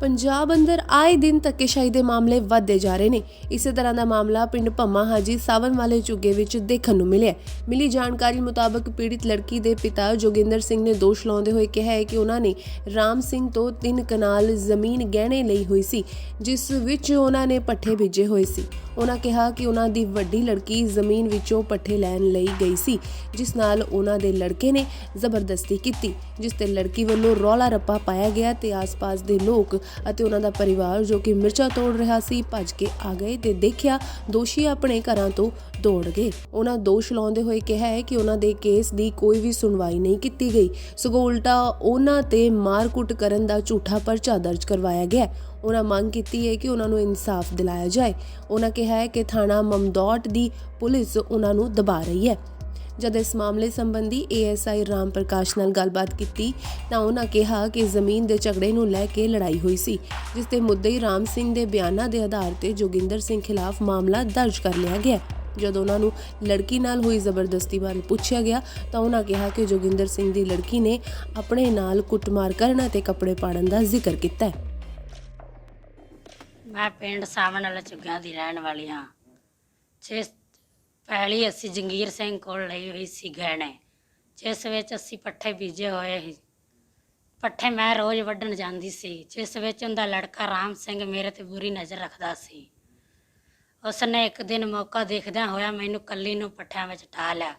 ਪੰਜਾਬ ਅੰਦਰ ਆਏ ਦਿਨ ਧੱਕੇਸ਼ਾਹੀ ਦੇ ਮਾਮਲੇ ਵੱਧਦੇ ਜਾ ਰਹੇ ਨੇ। ਇਸੇ ਤਰ੍ਹਾਂ ਦਾ ਮਾਮਲਾ ਪਿੰਡ ਭੰਮਾ ਹਾਜੀ ਸਾਵਨ ਵਾਲੇ ਝੁੱਗੇ ਵਿੱਚ ਦੇਖਣ ਨੂੰ ਮਿਲਿਆ ਮਿਲੀ ਜਾਣਕਾਰੀ ਮੁਤਾਬਕ ਪੀੜਿਤ ਲੜਕੀ ਦੇ ਪਿਤਾ ਜੋਗਿੰਦਰ ਸਿੰਘ ਨੇ ਦੋਸ਼ ਲਾਉਂਦੇ ਹੋਏ ਕਿਹਾ ਹੈ ਕਿ ਉਹਨਾਂ ਨੇ ਰਾਮ ਸਿੰਘ ਤੋਂ ਤਿੰਨ ਕਨਾਲ ਜ਼ਮੀਨ ਗਹਿਣੇ ਲਈ ਹੋਈ ਸੀ, ਜਿਸ ਵਿੱਚ ਉਹਨਾਂ ਨੇ ਪੱਠੇ ਭੇਜੇ ਹੋਏ ਸੀ। ਉਹਨਾਂ ਕਿਹਾ ਕਿ ਉਹਨਾਂ ਦੀ ਵੱਡੀ ਲੜਕੀ ਜ਼ਮੀਨ ਵਿੱਚੋਂ ਪੱਠੇ ਲੈਣ ਲਈ ਗਈ ਸੀ, ਜਿਸ ਨਾਲ ਉਹਨਾਂ ਦੇ ਲੜਕੇ ਨੇ ਜ਼ਬਰਦਸਤੀ ਕੀਤੀ, ਜਿਸ ਤੇ ਲੜਕੀ ਵੱਲੋਂ ਰੌਲਾ ਰੱਪਾ ਪਾਇਆ ਗਿਆ ਤੇ ਆਸ-ਪਾਸ ਦੇ ਲੋਕ ਅਤੇ ਉਹਨਾਂ ਦਾ ਪਰਿਵਾਰ ਜੋ ਕਿ ਮਿਰਚਾਂ ਤੋੜ ਰਿਹਾ ਸੀ ਭੱਜ ਕੇ ਆ ਗਏ ਤੇ ਦੇਖਿਆ ਦੋਸ਼ੀ ਆਪਣੇ ਘਰਾਂ ਤੋਂ ਦੌੜ ਗਏ। ਉਹਨਾਂ ਦੋਸ਼ ਲਾਉਂਦੇ ਹੋਏ ਕਿਹਾ ਹੈ ਕਿ ਉਹਨਾਂ ਦੇ ਕੇਸ ਦੀ ਕੋਈ ਵੀ ਸੁਣਵਾਈ ਨਹੀਂ ਕੀਤੀ ਗਈ। ਸਗੋਂ ਉਲਟਾ ਉਹਨਾਂ ਤੇ ਮਾਰਕੁੱਟ ਕਰਨ ਦਾ ਝੂਠਾ ਪਰਚਾ ਦਰਜ ਕਰਵਾਇਆ ਗਿਆ। ਉਹਨਾਂ ਮੰਗ ਕੀਤੀ ਹੈ ਕਿ ਉਹਨਾਂ ਨੂੰ ਇਨਸਾਫ ਦਿਲਾਇਆ ਜਾਏ। ਉਹਨਾਂ ਕਿਹਾ ਹੈ ਕਿ ਥਾਣਾ ਮਮਦੌਟ ਦੀ ਪੁਲਿਸ ਉਹਨਾਂ ਨੂੰ ਦਬਾ ਰਹੀ ਹੈ। ਜਦ ਇਸ ਮਾਮਲੇ ਸੰਬੰਧੀ ਏਐਸਆਈ ਰਾਮ ਪ੍ਰਕਾਸ਼ ਨਾਲ ਗੱਲਬਾਤ ਕੀਤੀ ਤਾਂ ਉਹਨਾਂ ਕਿਹਾ ਕਿ ਜ਼ਮੀਨ ਦੇ ਝਗੜੇ ਨੂੰ ਲੈ ਕੇ ਲੜਾਈ ਹੋਈ ਸੀ, ਜਿਸ ਦੇ ਮੁੱਦਈ ਰਾਮ ਸਿੰਘ ਦੇ ਬਿਆਨਾਂ ਦੇ ਆਧਾਰ ਤੇ ਜੋਗਿੰਦਰ ਸਿੰਘ ਖਿਲਾਫ ਮਾਮਲਾ ਦਰਜ ਕਰ ਲਿਆ ਗਿਆ। ਜਦੋਂ ਉਹਨਾਂ ਨੂੰ ਲੜਕੀ ਨਾਲ ਹੋਈ ਜ਼ਬਰਦਸਤੀ ਬਾਰੇ ਪੁੱਛਿਆ ਗਿਆ ਤਾਂ ਉਹਨਾਂ ਕਿਹਾ ਕਿ ਜੋਗਿੰਦਰ ਸਿੰਘ ਦੀ ਲੜਕੀ ਨੇ ਆਪਣੇ ਨਾਲ ਕੁੱਟਮਾਰ ਕਰਨ ਅਤੇ ਕੱਪੜੇ ਪਾੜਨ ਦਾ ਜ਼ਿਕਰ ਕੀਤਾ ਹੈ। ਮੈਂ ਪਿੰਡ ਸਾਵਣ ਵਾਲਾ ਝੁੱਗਿਆਂ ਦੀ ਰਹਿਣ ਵਾਲੀ ਹਾਂ। ਜਿਸ ਪਹਿਲੀ ਅਸੀਂ ਜੰਗੀਰ ਸਿੰਘ ਕੋਲ ਲਈ ਹੋਈ ਸੀ ਗਹਿਣੇ, ਜਿਸ ਵਿੱਚ ਅਸੀਂ ਪੱਠੇ ਬੀਜੇ ਹੋਏ ਸੀ। ਪੱਠੇ ਮੈਂ ਰੋਜ਼ ਵੱਢਣ ਜਾਂਦੀ ਸੀ, ਜਿਸ ਵਿੱਚ ਉਹਦਾ ਲੜਕਾ ਰਾਮ ਸਿੰਘ ਮੇਰੇ ਤੇ ਬੁਰੀ ਨਜ਼ਰ ਰੱਖਦਾ ਸੀ। ਉਸਨੇ ਇੱਕ ਦਿਨ ਮੌਕਾ ਦੇਖਦਿਆਂ ਹੋਇਆ ਮੈਨੂੰ ਕੱਲੀ ਨੂੰ ਪੱਠਿਆਂ ਵਿੱਚ ਢਾ ਲਿਆ।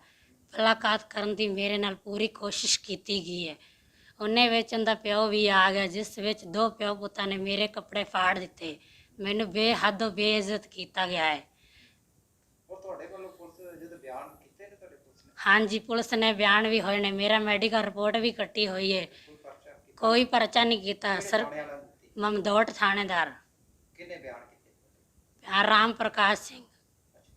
ਮੁਲਾਕਾਤ ਕਰਨ ਦੀ ਮੇਰੇ ਨਾਲ ਪੂਰੀ ਕੋਸ਼ਿਸ਼ ਕੀਤੀ ਗਈ ਹੈ। ਉਹਨੇ ਵਿੱਚ ਉਹਦਾ ਪਿਓ ਵੀ ਆ ਗਿਆ, ਜਿਸ ਵਿੱਚ ਦੋ ਪਿਓ ਪੁੱਤਾਂ ਨੇ ਮੇਰੇ ਕੱਪੜੇ ਫਾੜ ਦਿੱਤੇ। ਮੈਨੂੰ ਬੇਹੱਦ ਬੇਇੱਜ਼ਤ ਕੀਤਾ ਗਿਆ ਹੈ ਉਹ ਤੁਹਾਡੇ ਵੱਲੋਂ ਪੁਲਿਸ ਜਦੋਂ ਬਿਆਨ ਕੀਤੇ ਨੇ ਤੁਹਾਡੇ ਪੁਲਿਸ ਨੇ ਹਾਂਜੀ ਪੁਲਿਸ ਨੇ ਬਿਆਨ ਵੀ ਹੋਏ ਨੇ। ਮੇਰਾ ਮੈਡੀਕਲ ਰਿਪੋਰਟ ਵੀ ਕੱਟੀ ਹੋਈ ਹੈ ਕੋਈ ਪਰਚਾ ਨਹੀਂ ਕੀਤਾ। ਸਰ ਮਮਦੋਟ ਥਾਣੇਦਾਰ। ਕਿੰਨੇ ਬਿਆਨ ਕੀਤੇ? ਆ ਰਾਮ ਪ੍ਰਕਾਸ਼ ਸਿੰਘ।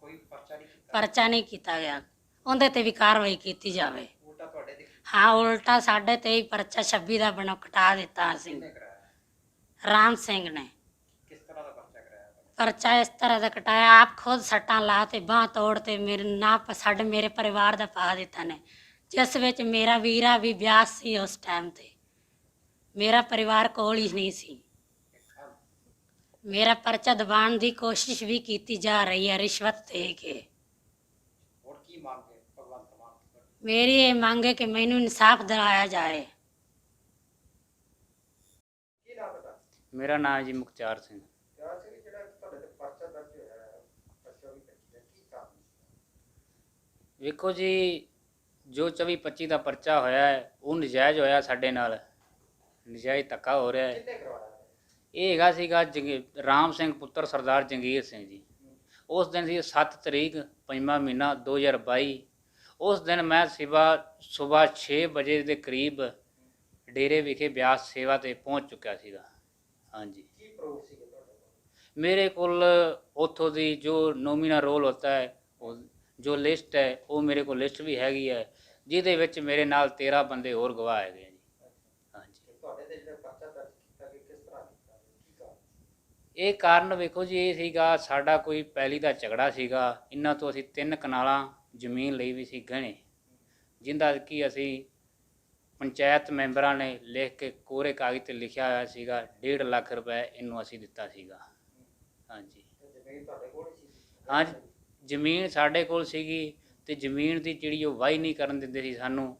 ਕੋਈ ਪਰਚਾ ਨਹੀਂ ਕੀਤਾ? ਪਰਚਾ ਨਹੀਂ ਕੀਤਾ ਗਿਆ। ਉਹਦੇ ਤੇ ਵੀ ਕਾਰਵਾਈ ਕੀਤੀ ਜਾਵੇ। ਉਲਟਾ ਤੁਹਾਡੇ ਤੇ ਹਾਂ ਉਲਟਾ ਸਾਡੇ ਤੇ ਹੀ ਪਰਚਾ 26 ਦਾ ਬਣਾ ਕਟਾ ਦਿੱਤਾ ਅਸੀਂ। ਰਾਮ ਸਿੰਘ ਨੇ ਕਿਸ ਤਰ੍ਹਾਂ ਦਾ ਪਰਚਾ ਪਰਚਾ ਇਸ ਤਰ੍ਹਾਂ ਦਾ ਕਟਾਇਆ ਆਪ ਖੁਦ ਸੱਟਾਂ ਲਾ ਤੇ ਬਾਹ ਤੋੜ ਤੇ ਮੇਰੇ ਨਾ ਸਾਡੇ ਮੇਰੇ ਪਰਿਵਾਰ ਦਾ ਪਾ ਦਿੱਤਾ ਨੇ। ਜਿਸ ਵਿੱਚ ਮੇਰਾ ਵੀਰਾ ਵੀ ਵਿਆਹ ਸੀ ਉਸ ਟਾਈਮ ਤੇ। ਮੇਰਾ ਪਰਿਵਾਰ ਕੋਲ ਹੀ ਨਹੀਂ ਸੀ। ਮੇਰਾ ਪਰਚਾ ਦਬਾਉਣ ਦੀ ਕੋਸ਼ਿਸ਼ ਵੀ ਕੀਤੀ ਜਾ ਰਹੀ ਹੈ ਰਿਸ਼ਵਤ ਦੇ ਕੇ। ਹੋਰ ਕੀ ਮੰਗ ਹੈ ਭਗਵੰਤ ਮਾਨ ਤੋਂ? ਮੇਰੀ ਇਹ ਮੰਗ ਹੈ ਕਿ ਮੈਨੂੰ ਇਨਸਾਫ ਦਿਲਾਇਆ ਜਾਏ। ਕੀ ਨਾਮ ਬਤਾ ਮੇਰਾ ਨਾਮ ਜੀ ਮੁਖਤਾਰ ਸਿੰਘ ਕਿਹਾ ਸੀ ਜਿਹੜਾ ਤੁਹਾਡੇ ਤੇ ਪਰਚਾ ਦਰਜ ਹੋਇਆ ਹੈ ਪਰਚਾ ਵੀ ਕੱਟੀ ਕੀ ਕਾਰਨ ਵੇਖੋ ਜੀ ਜੋ 24 25 ਦਾ ਪਰਚਾ ਹੋਇਆ ਹੈ ਉਹ ਨਜਾਇਜ਼ ਹੋਇਆ ਸਾਡੇ ਨਾਲ। ਨਜਾਇਜ਼ ਧੱਕਾ ਹੋ ਰਿਹਾ ਹੈ? ਇਹ ਹੈਗਾ ਸੀਗਾ ਜੰਗੀ- ਰਾਮ ਸਿੰਘ ਪੁੱਤਰ ਸਰਦਾਰ ਜੰਗੀਰ ਸਿੰਘ ਜੀ। ਉਸ ਦਿਨ ਸੀ 7 ਤਰੀਕ ਪੰਜਵਾਂ ਮਹੀਨਾ 2022 ਉਸ ਦਿਨ ਮੈਂ ਸਵੇਰ ਸਵੇਰ 6 ਵਜੇ ਦੇ ਕਰੀਬ ਡੇਰੇ ਵਿਖੇ ਬਿਆਸ ਸੇਵਾ ਤੇ ਪਹੁੰਚ ਚੁੱਕਿਆ ਸੀਗਾ। ਹਾਂਜੀ। ਕੀ ਪ੍ਰੂਫ ਸੀਗੇ ਤੁਹਾਡੇ ਕੋਲ? ਮੇਰੇ ਕੋਲ ਉੱਥੋਂ ਦੀ ਜੋ ਨੋਮੀਨਾ ਰੋਲ ਹੁੰਦਾ ਹੈ ਉਹ ਜੋ ਲਿਸਟ ਹੈ ਉਹ ਮੇਰੇ ਕੋਲ ਲਿਸਟ ਵੀ ਹੈਗੀ ਹੈ ਜਿਹਦੇ ਵਿੱਚ ਮੇਰੇ ਨਾਲ 13 ਬੰਦੇ ਹੋਰ ਗਵਾਹ ਹੈਗੇ ਜੀ। ਹਾਂਜੀ। ਇਹ ਕਾਰਨ ਵੇਖੋ ਜੀ ਇਹ ਸੀਗਾ ਸਾਡਾ ਕੋਈ ਪਹਿਲੀ ਦਾ ਝਗੜਾ ਸੀਗਾ। ਇਹਨਾਂ ਤੋਂ ਅਸੀਂ ਤਿੰਨ ਕਨਾਲਾਂ ਜ਼ਮੀਨ ਲਈ ਵੀ ਸੀ ਗਹਿਣੇ ਜਿੰਦਾ ਕਿ ਅਸੀਂ ਪੰਚਾਇਤ ਮੈਂਬਰਾਂ ਨੇ ਲਿਖ ਕੇ ਕੋਰੇ ਕਾਗਜ਼ ਤੇ ਲਿਖਿਆ ਹੋਇਆ ਸੀਗਾ 1.5 ਲੱਖ ਰੁਪਏ ਇਹਨੂੰ ਅਸੀਂ ਦਿੱਤਾ ਸੀਗਾ। ਹਾਂਜੀ। ਤੇ ਜ਼ਮੀਨ ਸਾਡੇ ਕੋਲ ਸੀਗੀ ਤੇ ਜ਼ਮੀਨ ਦੀ ਜਿਹੜੀ ਉਹ ਵਾਹੀ ਨਹੀਂ ਕਰਨ ਦਿੰਦੇ ਸੀ ਸਾਨੂੰ।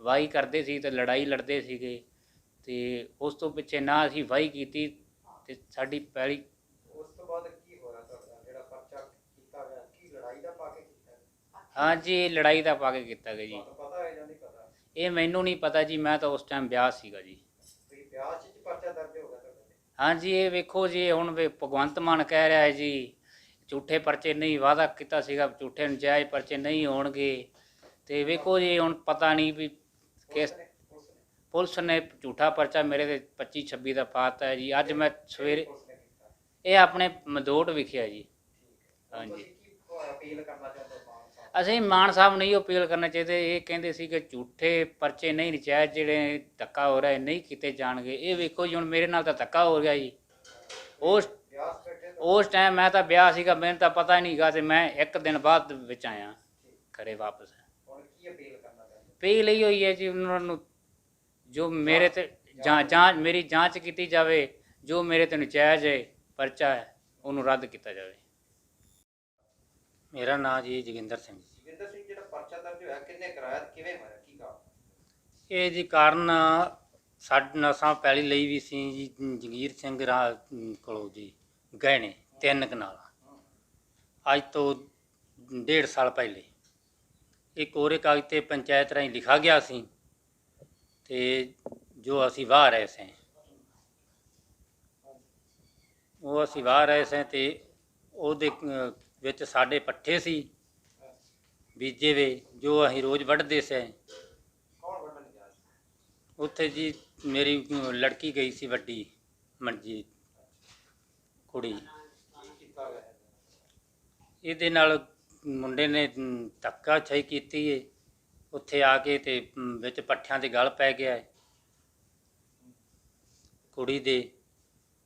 ਵਾਹੀ ਕਰਦੇ ਸੀ ਤੇ ਲੜਾਈ ਲੜਦੇ ਸੀਗੇ ਤੇ ਉਸ ਤੋਂ ਪਿੱਛੇ ਨਾ ਅਸੀਂ ਵਾਹੀ ਕੀਤੀ ਤੇ ਸਾਡੀ ਪਹਿਲੀ ਉਸ ਤੋਂ ਬਾਅਦ ਕੀ ਹੋਇਆ ਤੁਹਾਡਾ? ਜਿਹੜਾ ਪਰਚਾ ਕੀਤਾ ਗਿਆ ਕੀ ਲੜਾਈ ਦਾ ਪਾ ਕੇ ਕੀਤਾ? ਹਾਂਜੀ ਇਹ ਲੜਾਈ ਦਾ ਪਾ ਕੇ ਕੀਤਾ ਗਿਆ ਜੀ। ਪਤਾ ਹੈ ਜਾਂ ਨਹੀਂ ਪਤਾ? ਇਹ ਮੈਨੂੰ ਨਹੀਂ ਪਤਾ ਜੀ ਮੈਂ ਤਾਂ ਉਸ ਟਾਈਮ ਵਿਆਹ ਸੀਗਾ ਜੀ। ਵਿਆਹ 'ਚ ਪਰਚਾ ਦਰਜ ਹੋ ਗਿਆ ਤੁਹਾਡੇ ਹਾਂਜੀ ਇਹ ਵੇਖੋ ਜੀ ਹੁਣ ਵੀ ਭਗਵੰਤ ਮਾਨ ਕਹਿ ਰਿਹਾ ਹੈ ਜੀ ਝੂਠੇ ਪਰਚੇ ਨਹੀਂ ਵਾਅਦਾ ਕੀਤਾ ਸੀਗਾ, ਝੂਠੇ ਨਜਾਇਜ਼ ਪਰਚੇ ਨਹੀਂ ਹੋਣਗੇ। ਤੇ ਵੇਖੋ ਜੀ, ਹੁਣ ਪਤਾ ਨਹੀਂ ਵੀ ਕਿਸ ਪੁਲਿਸ ਨੇ ਝੂਠਾ ਪਰਚਾ ਮੇਰੇ ਤੇ 25 26 ਦਾ ਪਾਤਾ ਹੈ ਜੀ। ਅੱਜ ਮੈਂ ਸਵੇਰੇ ਇਹ ਆਪਣੇ ਮਦੋਟ ਵਿਖਿਆ ਜੀ। ਹਾਂਜੀ। ਤੁਸੀਂ ਮਾਨ ਸਾਹਿਬ ਅਸੀਂ ਮਾਨ ਸਾਹਿਬ ਨਹੀਂ ਅਪੀਲ ਕਰਨਾ ਚਾਹੀਦੇ, ਇਹ ਕਹਿੰਦੇ ਸੀ ਕਿ ਝੂਠੇ ਪਰਚੇ ਨਹੀਂ ਨਜਾਇਜ਼ ਜਿਹੜੇ ਧੱਕਾ ਹੋ ਰਿਹਾ ਨਹੀਂ ਕੀਤੇ ਜਾਣਗੇ। ਇਹ ਵੇਖੋ ਜੀ, ਹੁਣ ਮੇਰੇ ਨਾਲ ਤਾਂ ਧੱਕਾ ਹੋ ਗਿਆ ਜੀ। ਉਸ ਉਸ ਟਾਈਮ ਮੈਂ ਤਾਂ ਵਿਆਹ ਸੀਗਾ ਮੈਨੂੰ ਤਾਂ ਪਤਾ ਹੀ ਨਹੀਂਗਾ ਤੇ ਮੈਂ ਇੱਕ ਦਿਨ ਬਾਅਦ ਵਿੱਚ ਆਇਆ ਘਰੇ ਵਾਪਸ। ਹੁਣ ਕੀ ਅਪੀਲ ਕਰਨਾ ਚਾਹੁੰਦੇ ਲਈ ਹੋਈ ਹੈ ਜੀ ਉਹਨਾਂ ਨੂੰ ਜੋ ਮੇਰੇ ਤੇ ਜਾਂ ਜਾਂਚ ਮੇਰੀ ਜਾਂਚ ਕੀਤੀ ਜਾਵੇ ਜੋ ਮੇਰੇ ਤੇ ਨਜਾਇਜ਼ ਹੈ ਪਰਚਾ ਹੈ ਉਹਨੂੰ ਰੱਦ ਕੀਤਾ ਜਾਵੇ। ਮੇਰਾ ਨਾਮ ਜੀ ਜੋਗਿੰਦਰ ਸਿੰਘ ਜੀ। ਜੋਗਿੰਦਰ ਸਿੰਘ ਜਿਹੜਾ ਪਰਚਾ ਦਰਜ ਹੋਇਆ ਕਿੰਨੇ ਕਰਾਇਆ ਤੇ ਕਿਵੇਂ ਹੋਇਆ? ਕੀ ਕਾਰਨ? ਇਹ ਜੀ ਕਾਰਨ ਸਾਡੇ ਨਸਾਂ ਪਹਿਲੀ ਲਈ ਵੀ ਸੀ ਜੀ ਜਗੀਰ ਸਿੰਘ ਰਾ ਕੋਲੋਂ ਜੀ। ਗਹਿਣੇ, ਤਿੰਨ ਕਨਾਲਾਂ। ਅੱਜ ਤੋਂ ਡੇਢ ਸਾਲ ਪਹਿਲੇ। ਇਹ ਕੋਰੇ ਕਾਗਜ਼ ਤੇ ਪੰਚਾਇਤ ਰਾਹੀਂ ਲਿਖਾ ਗਿਆ ਸੀ ਤੇ ਜੋ ਅਸੀਂ ਵਾਹ ਰਹੇ ਸਾਂ। ਉਹ ਅਸੀਂ ਵਾਹ ਰਹੇ ਸਾਂ ਤੇ ਉਹਦੇ ਵਿੱਚ ਸਾਡੇ ਪੱਠੇ ਸੀ, ਬੀਜੇ ਵੇ, ਜੋ ਅਸੀਂ ਰੋਜ਼ ਵੱਢਦੇ ਸੀ। ਉੱਥੇ ਜੀ ਮੇਰੀ ਲੜਕੀ ਗਈ ਸੀ ਵੱਡੀ, ਮਨਜੀਤ। ਕੁੜੀ। ਇਹਦੇ ਨਾਲ ਮੁੰਡੇ ਨੇ ਧੱਕਾ ਛਈ ਕੀਤੀ ਏ। ਉੱਥੇ ਆ ਕੇ ਤੇ ਵਿੱਚ ਪੱਠਿਆਂ ਦੇ ਗਲ ਪੈ ਗਿਆ ਏ। ਕੁੜੀ ਦੇ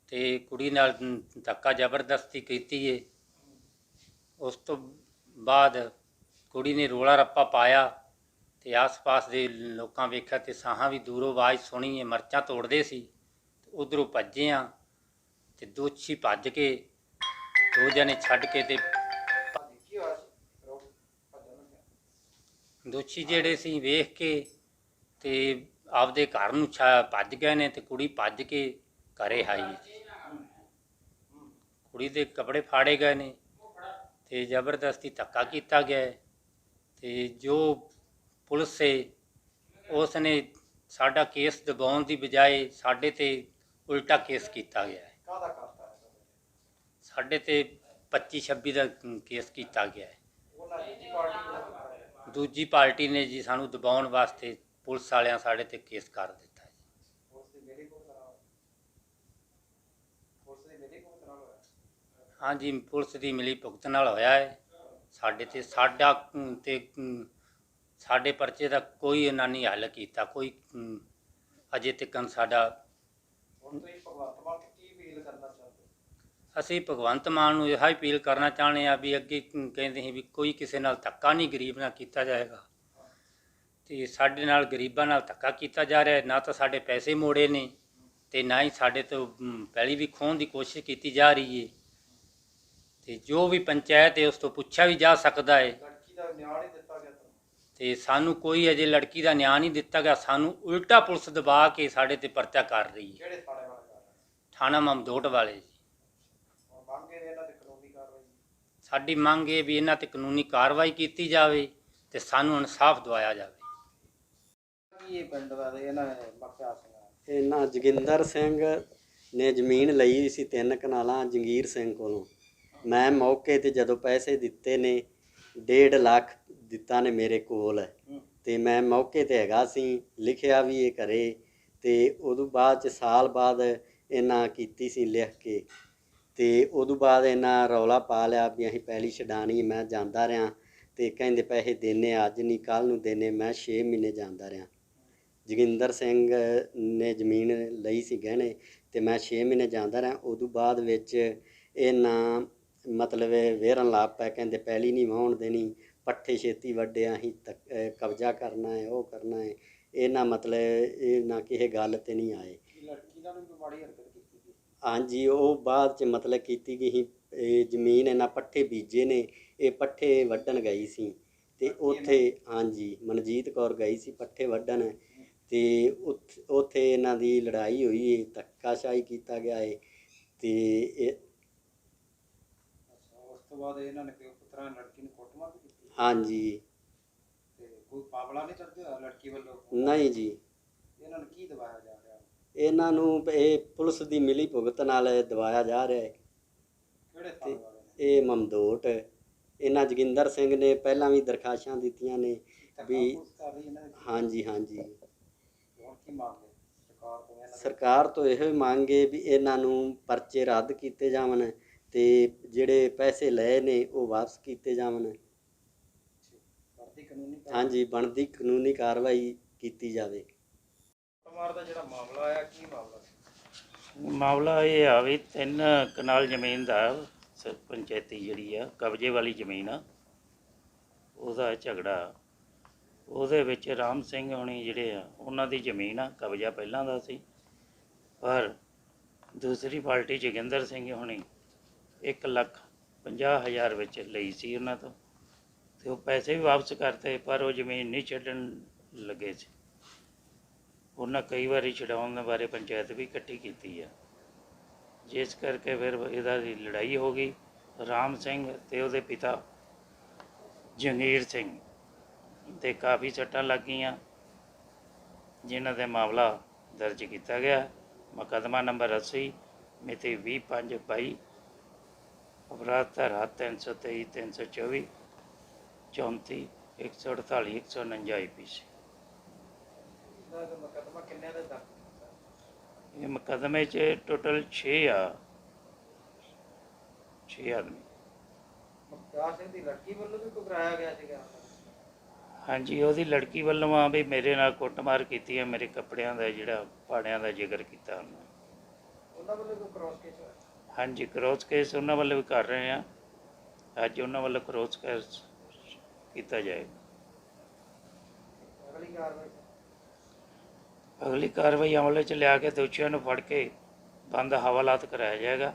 ਤੇ ਕੁੜੀ ਨਾਲ ਧੱਕਾ ਜ਼ਬਰਦਸਤੀ ਕੀਤੀ ਏ। ਉਸ ਤੋਂ ਬਾਅਦ ਕੁੜੀ ਨੇ ਰੋਲਾ ਰੱਪਾ ਪਾਇਆ ਤੇ ਆਸ-ਪਾਸ ਦੇ ਲੋਕਾਂ ਵੇਖਿਆ ਤੇ ਸਾਹਾਂ ਵੀ ਦੂਰੋਂ ਆਵਾਜ਼ ਸੁਣੀ ਏ। ਮਰਚਾਂ ਤੋੜਦੇ ਸੀ। ਉਧਰੋਂ ਭੱਜੇ ਆ। ਤੇ ਦੋਸ਼ੀ ਭੱਜ ਕੇ ਦੋ ਜਣੇ ਛੱਡ ਕੇ ਤੇ ਦੋਸ਼ੀ ਜਿਹੜੇ ਸੀ ਵੇਖ ਕੇ ਤੇ ਆਪਦੇ ਘਰ ਨੂੰ ਛਾ ਭੱਜ ਗਏ ਨੇ ਤੇ ਕੁੜੀ ਭੱਜ ਕੇ ਘਰੇ ਆਈ ਹੈ। ਕੁੜੀ ਦੇ ਕੱਪੜੇ ਫਾੜੇ ਗਏ ਨੇ ਤੇ ਜ਼ਬਰਦਸਤੀ ਧੱਕਾ ਕੀਤਾ ਗਿਆ ਹੈ ਤੇ ਜੋ ਪੁਲਿਸ ਹੈ ਉਸ ਨੇ ਸਾਡਾ ਕੇਸ ਦਬਾਉਣ ਦੀ ਬਜਾਏ ਸਾਡੇ ਤੇ ਉਲਟਾ ਕੇਸ ਕੀਤਾ ਗਿਆ ਹੈ। ਕਾਹਦਾ ਕਰਤਾ ਹੈ? ਸਾਡੇ ਤੇ 25 26 ਦਾ ਕੇਸ ਕੀਤਾ ਗਿਆ ਹੈ। ਉਹਨਾਂ ਦੂਜੀ ਪਾਰਟੀ ਨੂੰ ਕੀਤਾ ਹੈ। ਦੂਜੀ ਪਾਰਟੀ ਨੇ ਜੀ ਸਾਨੂੰ ਦਬਾਉਣ ਵਾਸਤੇ ਪੁਲਿਸ ਵਾਲਿਆਂ ਸਾਡੇ ਤੇ ਕੇਸ ਕਰ ਦਿੱਤਾ ਜੀ ਹਾਂਜੀ ਪੁਲਿਸ ਦੀ ਮਿਲੀ ਭੁਗਤ ਨਾਲ ਹੋਇਆ ਹੈ। ਸਾਡੇ ਤੇ ਸਾਡਾ ਤੇ ਸਾਡੇ ਪਰਚੇ ਦਾ ਕੋਈ ਇਹਨਾਂ ਨੇ ਹੱਲ ਕੀਤਾ ਕੋਈ ਅਜੇ ਤੱਕ ਸਾਡਾ ਹੁਣ ਤੁਸੀਂ ਭਗਵੰਤ ਮਾਨ ਨੂੰ ਕੀ ਅਪੀਲ ਕਰਨਾ ਚਾਹੁੰਦੇ ਹੋ? ਅਸੀਂ ਭਗਵੰਤ ਮਾਨ ਨੂੰ ਇਹ ਅਪੀਲ ਕਰਨਾ ਚਾਹੁੰਦੇ ਆ ਵੀ ਅੱਗੇ ਕਹਿੰਦੇ ਸੀ ਵੀ ਕੋਈ ਕਿਸੇ ਨਾਲ ਧੱਕਾ ਨਹੀਂ ਗਰੀਬ ਨਾਲ ਕੀਤਾ ਜਾਏਗਾ। ਤੇ ਸਾਡੇ ਨਾਲ ਗਰੀਬਾਂ ਨਾਲ ਧੱਕਾ ਕੀਤਾ ਜਾ ਰਿਹਾ ਹੈ ਨਾ ਤਾਂ ਸਾਡੇ ਪੈਸੇ ਮੋੜੇ ਨੇ ਤੇ ਨਾ ਹੀ ਸਾਡੇ ਤੋਂ ਪਹਿਲੀ ਵੀ ਖੋਹਣ ਦੀ ਕੋਸ਼ਿਸ਼ ਕੀਤੀ ਜਾ ਰਹੀ ਹੈ ਤੇ ਜੋ ਵੀ ਪੰਚਾਇਤ ਹੈ ਉਸ ਤੋਂ ਪੁੱਛਿਆ ਵੀ ਜਾ ਸਕਦਾ ਹੈ ਲੜਕੀ ਦਾ ਨਿਆਂ ਨਹੀਂ ਦਿੱਤਾ ਗਿਆ ਤੁਹਾਨੂੰ ਤੇ ਸਾਨੂੰ ਕੋਈ ਅਜੇ ਲੜਕੀ ਦਾ ਨਿਆਂ ਨਹੀਂ ਦਿੱਤਾ ਗਿਆ ਸਾਨੂੰ ਉਲਟਾ ਪੁਲਿਸ ਦਬਾ ਕੇ ਸਾਡੇ ਤੇ ਪਰਚਾ ਕਰ ਰਹੀ ਹੈ ਕਿਹੜੇ ਥਾਣੇ ਵਾਲਾ ਕਰ ਰਿਹਾ? ਥਾਣਾ ਮਮਦੋਟ ਵਾਲੇ ਜੀ ਹੁਣ ਮੰਗੇ ਨੇ ਇਹਨਾਂ ਤੇ ਕਾਨੂੰਨੀ ਕਾਰਵਾਈ ਸਾਡੀ ਮੰਗ ਇਹ ਵੀ ਇਹਨਾਂ ਤੇ ਕਾਨੂੰਨੀ ਕਾਰਵਾਈ ਕੀਤੀ ਜਾਵੇ ਤੇ ਸਾਨੂੰ ਇਨਸਾਫ ਦਿਵਾਇਆ ਜਾਵੇ। ਕੀ ਇਹ ਪਿੰਡ ਦਾ ਤੇ ਇਹਨਾਂ ਨੇ ਮਖਿਆ ਸਿੰਘ ਇਹਨਾਂ ਜੋਗਿੰਦਰ ਸਿੰਘ ਨੇ ਜ਼ਮੀਨ ਲਈ ਸੀ ਤਿੰਨ ਕਨਾਲਾਂ ਜੰਗੀਰ ਸਿੰਘ ਕੋਲੋਂ। ਮੈਂ ਮੌਕੇ ਤੇ ਜਦੋਂ ਪੈਸੇ ਦਿੱਤੇ ਨੇ 1.5 ਲੱਖ ਦਿੱਤਾ ਨੇ ਮੇਰੇ ਕੋਲ। ਤੇ ਮੈਂ ਮੌਕੇ ਤੇ ਹੈਗਾ ਸੀ ਲਿਖਿਆ ਵੀ ਇਹ ਕਰੇ ਤੇ ਉਦੋਂ ਬਾਅਦ ਚ ਸਾਲ ਬਾਅਦ ਇਹਨਾਂ ਕੀਤੀ ਸੀ ਲਿਖ ਕੇ। ਤੇ ਉਦੋਂ ਬਾਅਦ ਇਹਨਾਂ ਰੌਲਾ ਪਾ ਲਿਆ ਵੀ ਅਸੀਂ ਪਹਿਲੀ ਛਡਾਣੀ, ਮੈਂ ਜਾਂਦਾ ਰਿਹਾ ਤੇ ਕਹਿੰਦੇ ਪੈਸੇ ਦੇਣੇ, ਅੱਜ ਨਹੀਂ ਕੱਲ ਨੂੰ ਦੇਣੇ, ਮੈਂ 6 ਮਹੀਨੇ ਜਾਂਦਾ ਰਿਹਾ। ਜੋਗਿੰਦਰ ਸਿੰਘ ਨੇ ਜ਼ਮੀਨ ਲਈ ਸੀ ਗਹਿਣੇ ਤੇ ਮੈਂ 6 ਮਹੀਨੇ ਜਾਂਦਾ ਰਿਹਾ। ਉਦੋਂ ਬਾਅਦ ਵਿੱਚ ਇਹ ਨਾ ਮਤਲਬ ਵੇਰਨ ਲਾਪ ਪਏ ਕਹਿੰਦੇ ਪਹਿਲੀ ਨਹੀਂ ਵਾਹੁਣ ਦੇਣੀ, ਪੱਠੇ ਛੇਤੀ ਵੱਡੇ ਅਸੀਂ ਤੱਕ- ਕਬਜ਼ਾ ਕਰਨਾ ਹੈ, ਉਹ ਕਰਨਾ ਹੈ। ਇਹਨਾਂ ਮਤਲਬ ਇਹ ਨਾ ਕਿਸੇ ਗੱਲ ਤੇ ਨਹੀਂ ਆਏ। ਲੜਕੀ ਨਾਲ ਵੀ ਮਾੜੀ ਹਰਕਤ ਹਾਂਜੀ ਉਹ ਬਾਅਦ ਚ ਮਤਲਬ ਕੀਤੀ ਗਈ ਸੀ ਇਹ ਜ਼ਮੀਨ ਇਹਨਾਂ ਪੱਠੇ ਬੀਜੇ ਨੇ ਇਹ ਪੱਠੇ ਵੱਢਣ ਗਈ ਸੀ। ਤੇ ਉੱਥੇ ਹਾਂਜੀ ਮਨਜੀਤ ਕੌਰ ਗਈ ਸੀ ਪੱਠੇ ਵੱਢਣ। ਤੇ ਉੱਥ- ਉੱਥੇ ਇਹਨਾਂ ਦੀ ਲੜਾਈ ਹੋਈ ਹੈ ਧੱਕਾਸ਼ਾਹੀ ਕੀਤਾ ਗਿਆ ਹੈ ਤੇ ਇਹ ਅੱਛਾ ਉਸ ਤੋਂ ਬਾਅਦ ਇਹਨਾਂ ਨੇ ਕੋਈ ਪੁੱਤਰਾ ਲੜਕੀ ਨੂੰ ਕੁੱਟਮਾਰ ਵੀ ਕੀਤੀ? ਹਾਂਜੀ। ਤੇ ਕੋਈ ਪਾਬਲਾ ਨਹੀਂ ਹੋਇਆ ਲੜਕੀ ਵੱਲੋਂ? ਨਹੀਂ ਜੀ ਇਹਨਾਂ ਨੂੰ ਕੀ ਦਵਾਇਆ ਜਾ ਰਿਹਾ ਇਹਨਾਂ ਨੂੰ ਇਹ ਪੁਲਿਸ ਦੀ ਮਿਲੀ ਭੁਗਤ ਨਾਲ ਦਵਾਇਆ ਜਾ ਰਿਹਾ ਹੈ। ਕਿਹੜੇ ਇਹ ਮਮਦੋਟ ਇਹਨਾਂ ਜੋਗਿੰਦਰ ਸਿੰਘ ਨੇ ਪਹਿਲਾਂ ਵੀ ਦਰਖਾਸ਼ਾਂ ਦਿੱਤੀਆਂ ਨੇ ਵੀ ਹਾਂਜੀ ਹਾਂਜੀ। ਸਰਕਾਰ ਤੋਂ ਇਹੋ ਮੰਗ ਹੈ ਵੀ ਇਹਨਾਂ ਨੂੰ ਪਰਚੇ ਰੱਦ ਕੀਤੇ ਜਾਵਣ ਤੇ ਜਿਹੜੇ ਪੈਸੇ ਲਏ ਨੇ ਉਹ ਵਾਪਸ ਕੀਤੇ ਜਾਵਣ। ਹਾਂਜੀ ਬਣਦੀ ਕਾਨੂੰਨੀ ਕਾਰਵਾਈ ਕੀਤੀ ਜਾਵੇ। ਕੁੱਟਮਾਰ ਦਾ ਜਿਹੜਾ ਮਾਮਲਾ ਆਇਆ, ਕੀ ਮਾਮਲਾ ਮਾਮਲਾ ਇਹ ਆ ਵੀ ਤਿੰਨ ਕਨਾਲ ਜ਼ਮੀਨ ਦਾ ਸ- ਪੰਚਾਇਤੀ ਜਿਹੜੀ ਆ, ਕਬਜ਼ੇ ਵਾਲੀ ਜ਼ਮੀਨ ਆ, ਉਹਦਾ ਝਗੜਾ ਉਹਦੇ ਵਿੱਚ ਰਾਮ ਸਿੰਘ ਹੋਣੀ ਜਿਹੜੇ ਆ, ਉਹਨਾਂ ਦੀ ਜ਼ਮੀਨ ਆ, ਕਬਜ਼ਾ ਪਹਿਲਾਂ ਦਾ ਸੀ। ਪਰ ਦੂਸਰੀ ਪਾਰਟੀ ਜੋਗਿੰਦਰ ਸਿੰਘ ਹੋਣੀ 1 ਲੱਖ 50 ਹਜ਼ਾਰ ਵਿੱਚ ਲਈ ਸੀ ਉਹਨਾਂ ਤੋਂ। ਤੇ ਉਹ ਪੈਸੇ ਵੀ ਵਾਪਸ ਕਰਤੇ, ਪਰ ਉਹ ਜ਼ਮੀਨ ਨਹੀਂ ਛੱਡਣ ਲੱਗੇ ਸੀ। ਉਹਨਾਂ ਕਈ ਵਾਰੀ ਛਡਾਉਣ ਬਾਰੇ ਪੰਚਾਇਤ ਵੀ ਇਕੱਠੀ ਕੀਤੀ ਹੈ ਜਿਸ ਕਰਕੇ ਫਿਰ ਇਹਦਾ ਲੜਾਈ ਹੋ ਗਈ। ਰਾਮ ਸਿੰਘ ਤੇ ਉਹਦੇ ਪਿਤਾ ਜੰਗੀਰ ਸਿੰਘ ਤੇ ਕਾਫੀ ਸੱਟਾਂ ਲੱਗੀਆਂ, ਜਿਨ੍ਹਾਂ ਦੇ ਮਾਮਲਾ ਦਰਜ ਕੀਤਾ ਗਿਆ। ਮੁਕੱਦਮਾ ਨੰਬਰ 80 ਮਿਤੀ 2522 ਅਪਰਾਧ ਧਾਰਾ 323 324 34 148 149 ਆਈਪੀਸੀ ਇਹਦਾ ਕੋਈ ਮੁਕੱਦਮਾ ਕਿੰਨੇ ਦੇ ਦਰਜ ਕੀਤਾ? ਇਹ ਮੁਕੱਦਮੇ 'ਚ ਟੋਟਲ 6 ਆ। 6 ਆਦਮੀ। ਮੁਖਤਾਰ ਸਿੰਘ ਦੀ ਲੜਕੀ ਵੱਲੋਂ ਵੀ ਕੋਈ ਕਰਾਇਆ ਗਿਆ ਸੀਗਾ? ਹਾਂਜੀ ਉਹਦੀ ਲੜਕੀ ਵੱਲੋਂ ਆ ਵੀ ਮੇਰੇ ਨਾਲ ਕੁੱਟਮਾਰ ਕੀਤੀ ਹੈ ਮੇਰੇ ਕੱਪੜਿਆਂ ਦਾ ਜਿਹੜਾ ਪਾੜਿਆਂ ਦਾ ਜ਼ਿਕਰ ਕੀਤਾ ਉਹਨਾਂ। ਉਹਨਾਂ ਵੱਲੋਂ ਕੋਈ ਕ੍ਰਾਸ ਕੇਸ ਹਾਂਜੀ ਕਰੋਸ ਕੇਸ ਉਹਨਾਂ ਵੱਲੋਂ ਵੀ ਕਰ ਰਹੇ ਆ। ਅੱਜ ਉਹਨਾਂ ਵੱਲੋਂ ਕਰੋਸ ਕੇਸ ਕੀਤਾ ਜਾਏਗਾ। ਅਗਲੀ ਕਾਰਵਾਈ ਅਗਲੀ ਕਾਰਵਾਈ ਅਮਲ ਵਿੱਚ ਲਿਆ ਕੇ ਦੋਸ਼ੀਆਂ ਨੂੰ ਫੜ ਕੇ ਬੰਦ ਹਵਾਲਾਤ ਕਰਾਇਆ ਜਾਏਗਾ।